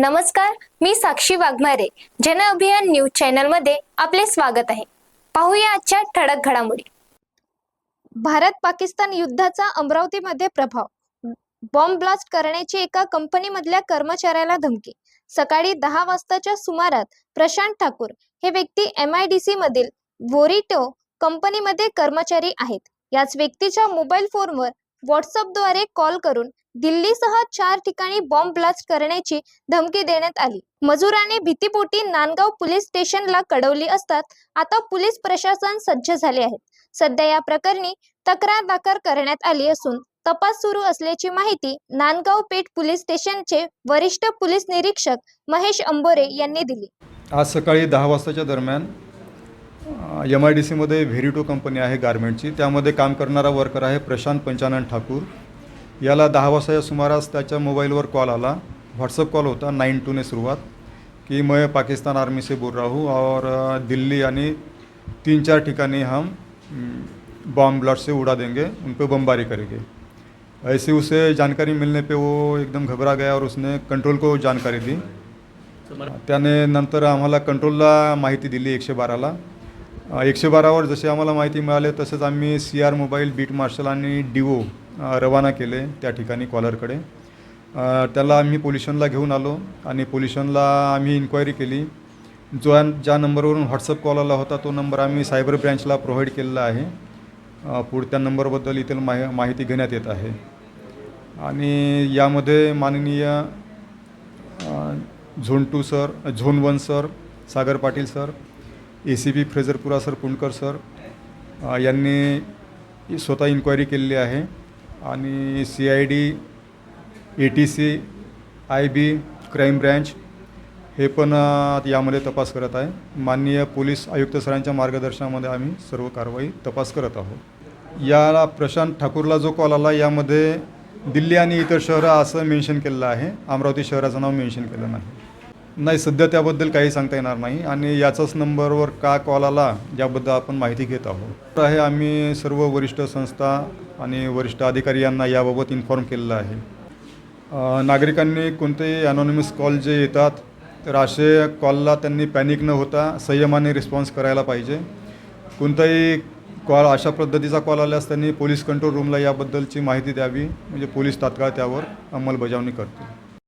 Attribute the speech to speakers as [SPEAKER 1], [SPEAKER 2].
[SPEAKER 1] नमस्कार मी साक्षी वाघमारे. जन अभियान न्यूज चॅनलमध्ये आपले स्वागत आहे. पाहूया आजच्या ठळक घडामोडी. भारत पाकिस्तान युद्धाचा अमरावतीमध्ये प्रभाव. बॉम्ब ब्लास्ट करण्याची एका कंपनीमधल्या कर्मचाऱ्याला धमकी. सकाळी दहा वाजताच्या सुमारात प्रशांत ठाकूर हे व्यक्ती एम आय डी सी मधील वोरिटो कंपनीमध्ये कर्मचारी आहेत. याच व्यक्तीच्या मोबाईल फोनवर व्हॉट्सअपद्वारे कॉल करून दिल्लीसह चार ठिकाणी बॉम्ब ब्लास्ट करण्याची धमकी देण्यात आली. मजुराने भीतीपोटी नांदगाव पोलीस स्टेशनला कळवली असतात. आता पोलीस प्रशासन सज्ज झाले आहेत सध्या या प्रकरणी तक्रार दाखल करण्यात आली असून तपास सुरू असल्याची माहिती नांदगाव पेठ पोलीस स्टेशनचे वरिष्ठ पोलीस निरीक्षक महेश अंबोरे यांनी दिली.
[SPEAKER 2] आज सकाळी दहा वाजताच्या दरम्यान एम आय डी सीमध्ये व्हेरिटो कंपनी आहे गारमेंटची त्यामध्ये काम करणारा वर्कर आहे प्रशांत पंचानन ठाकूर. याला दहा वाजताच्या सुमारास त्याच्या मोबाईलवर कॉल आला. व्हॉट्सअप कॉल होता नाईन टूने सुरुवात. की मैं पाकिस्तान आर्मी से बोल रहा हूँ और दिल्ली यानी तीन चार ठिकानी हम बॉम्ब ब्लास्ट से उड़ा देंगे उन पर बमबारी करेंगे. ऐसे उसे जानकारी मिलने पे वो एकदम घबरा गया और उसने कंट्रोल को जानकारी दी. त्याने नंतर आम्हाला कंट्रोलला माहिती दिली एकशे बाराला. एकशे बारावर जसे आम्हाला माहिती मिळाले तसंच आम्ही C R mobile beat marshal आणि डिओ रवाना केले त्या ठिकाणी कॉलरकडे. त्याला आम्ही पोल्युशनला घेऊन आलो आणि पोल्युशनला आम्ही इन्क्वायरी केली. जो ज्या नंबरवरून व्हॉट्सअप कॉल आला होता तो नंबर आम्ही सायबर ब्रँचला प्रोव्हाइड केलेला आहे. पुढत्या पुढच्या नंबरबद्दल इथे माहि माहिती घेण्यात येत आहे. आणि यामध्ये माननीय zone two sir zone one sir Sagar Patil sir A C P Frezarpura sir Kundkar sir यांनी स्वतः इन्क्वायरी केलेली आहे. आणि C I D A T C I B crime branch हे पण यामध्ये तपास करत आहे. माननीय पोलीस आयुक्त सरांच्या मार्गदर्शनामध्ये आम्ही सर्व कारवाई तपास करत आहोत. याला प्रशांत ठाकूरला जो कॉल आला यामध्ये दिल्ली आणि इतर शहरं असं मेन्शन केलेलं आहे. अमरावती शहराचं नाव मेन्शन केलं नाही. नाही सध्या त्याबद्दल काही सांगता येणार नाही आणि याचाच नंबरवर का कॉल आला याबद्दल आपण माहिती घेत आहोत. तर आहे आम्ही सर्व वरिष्ठ संस्था आणि वरिष्ठ अधिकारी यांना याबाबत इन्फॉर्म केलेलं आहे. नागरिकांनी कोणतेही अनॉनिमस कॉल जे येतात तर असे कॉलला त्यांनी पॅनिक न होता संयमाने रिस्पॉन्स करायला पाहिजे. कोणताही कॉल अशा पद्धतीचा कॉल आल्यास त्यांनी पोलीस कंट्रोल रूमला याबद्दलची माहिती द्यावी. म्हणजे पोलीस तात्काळ त्यावर अंमलबजावणी करतील.